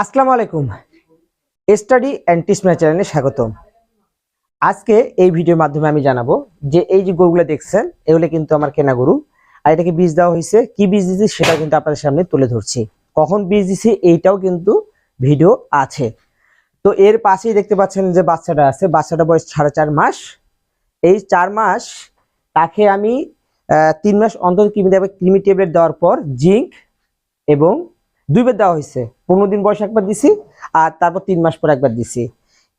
আসসালামু আলাইকুম। Study and টিসমের চ্যানেলে স্বাগতম। আজকে এই ভিডিওর মাধ্যমে আমি জানাব যে এই যে গরুগুলো দেখছেন, এগুলো কিন্তু আমার কেনা গরু। আর এটাকে বীজ দেওয়া হয়েছে। কি বীজ দিয়েছি সেটা কিন্তু আপনাদের সামনে তুলে ধরছি। কখন বীজ দিছি এইটাও কিন্তু ভিডিও আছে। তো এর পাশেই দেখতে পাচ্ছেন যে বাচ্চাটা আছে। বাচ্চাটা বয়স সাড়ে চার মাস। এই চার মাস তাকে আমি তিন মাস অন্তর কৃমি দেবে কৃমি ট্যাবলেট দেওয়ার পর জিঙ্ক এবং দুইবার দেওয়া হয়েছে। পনেরো দিন বয়স একবার দিছি, আর তারপর তিন মাস পর একবার দিছি।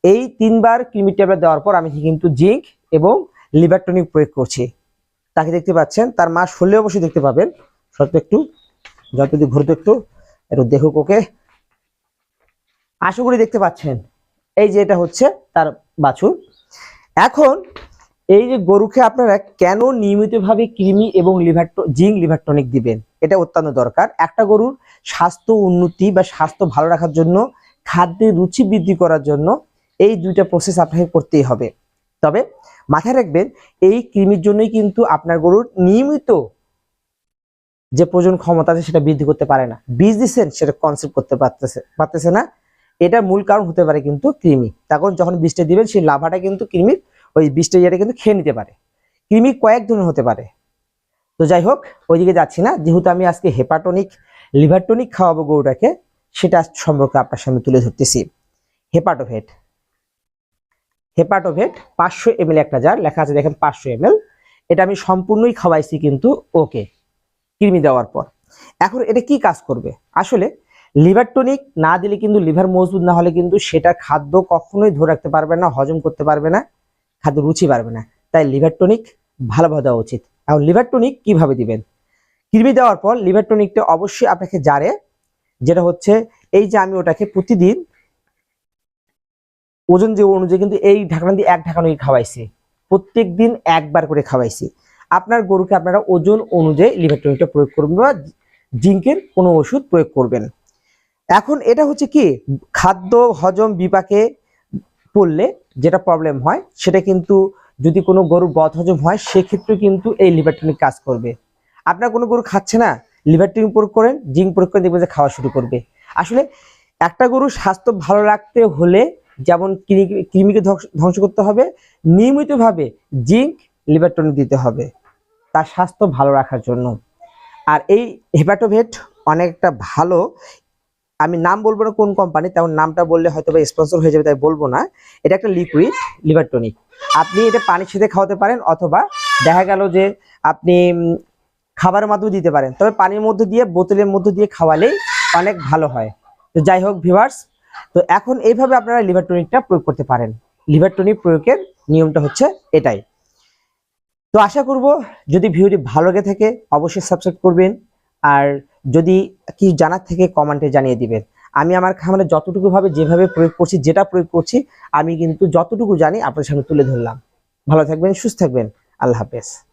এই তিনবার কৃমি ট্যাবলেট দেওয়ার পর আমি কিন্তু জিঙ্ক এবং লিভার টনিক প্রয়োগ করছি। তাকে দেখতে পাচ্ছেন, তার মাস শুনলে অবশ্যই দেখতে পাবেন। সত্য একটু যত যদি ঘুরতে একটু একটু দেখুক, ওকে? আশা করি দেখতে পাচ্ছেন। এই যে এটা হচ্ছে তার বাছুর। এখন এই যে গরুকে আপনারা কেন নিয়মিতভাবে কৃমি এবং লিভার জিঙ্ক লিভার টনিক দিবেন? এটা অত্যন্ত দরকার। একটা গরুর স্বাস্থ্য উন্নতি বা স্বাস্থ্য ভালো রাখার জন্য, খাদ্যের রুচি বৃদ্ধি করার জন্য এই দুইটা প্রসেস আপনাকে করতেই হবে। তবে মাথায় রাখবেন, এই কৃমির জন্যই কিন্তু আপনার গরুর নিয়মিত যে প্রজন ক্ষমতা আছে সেটা বৃদ্ধি করতে পারে না। বীজ দিচ্ছেন, সেটা কনসেপ্ট করতে পারতেছে পারতেছে না। এটা মূল কারণ হতে পারে কিন্তু কৃমি। তখন যখন বীজটা দিবেন, সেই লাভাটা কিন্তু কৃমির ওই বীজটা ইয়েটা কিন্তু খেয়ে নিতে পারে। কৃমি কয়েক ধরনের হতে পারে। তো যাই হোক ওইদিকে যাচ্ছি না। যেহেতু আমি আজকে হেপাটনিক, লিভারটনিক খাওয়াবো গরুটাকে, সেটা সম্পর্কে আপনার সামনে তুলে ধরতেছি। হেপাটোভেট। হেপাটোভেট পাঁচশো এম একটা জার, লেখা আছে দেখেন পাঁচশো এম এটা আমি সম্পূর্ণই খাওয়াইছি কিন্তু ওকে, কৃমি দেওয়ার পর। এখন এটা কি কাজ করবে? আসলে লিভার টনিক না দিলে কিন্তু লিভার মজবুত না হলে কিন্তু সেটা খাদ্য কখনোই ধরে রাখতে পারবে না, হজম করতে পারবে না, খাদ্য রুচি পারবে না। তাই লিভার টনিক ভালোভাবে দেওয়া উচিত। এখন লিভার টনিক কীভাবে দিবেন? কৃমি দেওয়ার পর লিভার টনিকটা অবশ্যই আপনাকে জারে, যেটা হচ্ছে এই যে আমি ওটাকে প্রতিদিন ওজন যে অনুযায়ী কিন্তু এই ঢাকনা দিয়ে এক ঢাকনা খাওয়াইছি প্রত্যেক দিন একবার করে খাওয়াইছি। আপনার গরুকে আপনারা ওজন অনুযায়ী লিভার টনিকটা প্রয়োগ করবেন বা জিঙ্কের কোনো ওষুধ প্রয়োগ করবেন। এখন এটা হচ্ছে কি, খাদ্য হজম বিপাকে পড়লে যেটা প্রবলেম হয়, সেটা কিন্তু যদি কোনো গরু বদ হজম হয়, সেক্ষেত্রে কিন্তু এই লিভার টনিক কাজ করবে। আপনার কোনো গরু খাচ্ছে না লিভার টনিক প্রয়োগ করেন, জিঙ্ক প্রয়োগ করে দেখবেন যে খাওয়া শুরু করবে। আসলে একটা গরুর স্বাস্থ্য ভালো রাখতে হলে যেমন কৃমিকে ধ্বংস- ধ্বংস করতে হবে, নিয়মিতভাবে জিঙ্ক লিভার টনিক দিতে হবে, তার স্বাস্থ্য ভালো রাখার জন্য। আর এই হেপাটোভেট অনেকটা ভালো আমি নাম বলব না কোন কোম্পানি তেমন নামটা বললে হয়তো বা স্পন্সর হয়ে যাবে, তাই বলব না। এটা একটা লিকুইড লিভার টনিক আপনি এটা পানির সাথে খাওয়াতে পারেন অথবা দেখা গেল যে আপনি খাবারের মাধ্যমে দিতে পারেন। তবে পানির মধ্যে দিয়ে, বোতলের মধ্যে দিয়ে খাওয়ালেই অনেক ভালো হয়। তো যাই হোক ভিভার্স তো এখন এইভাবে আপনারা লিভার টনিকটা প্রয়োগ করতে পারেন। লিভার টনিক প্রয়োগের নিয়মটা হচ্ছে এটাই। তো আশা করব যদি ভিডিওটি ভালো লেগে থাকে, অবশ্যই সাবস্ক্রাইব করবেন। আর যদি কি জানার থেকে কমেন্টে জানিয়ে দিবেন। আমি আমার খামারে যতটুকুভাবে যেভাবে প্রয়োগ করছি, যেটা প্রয়োগ করছি, আমি কিন্তু যতটুকু জানি আপনার সামনে তুলে ধরলাম। ভালো থাকবেন, সুস্থ থাকবেন। আল্লাহ হাফেজ।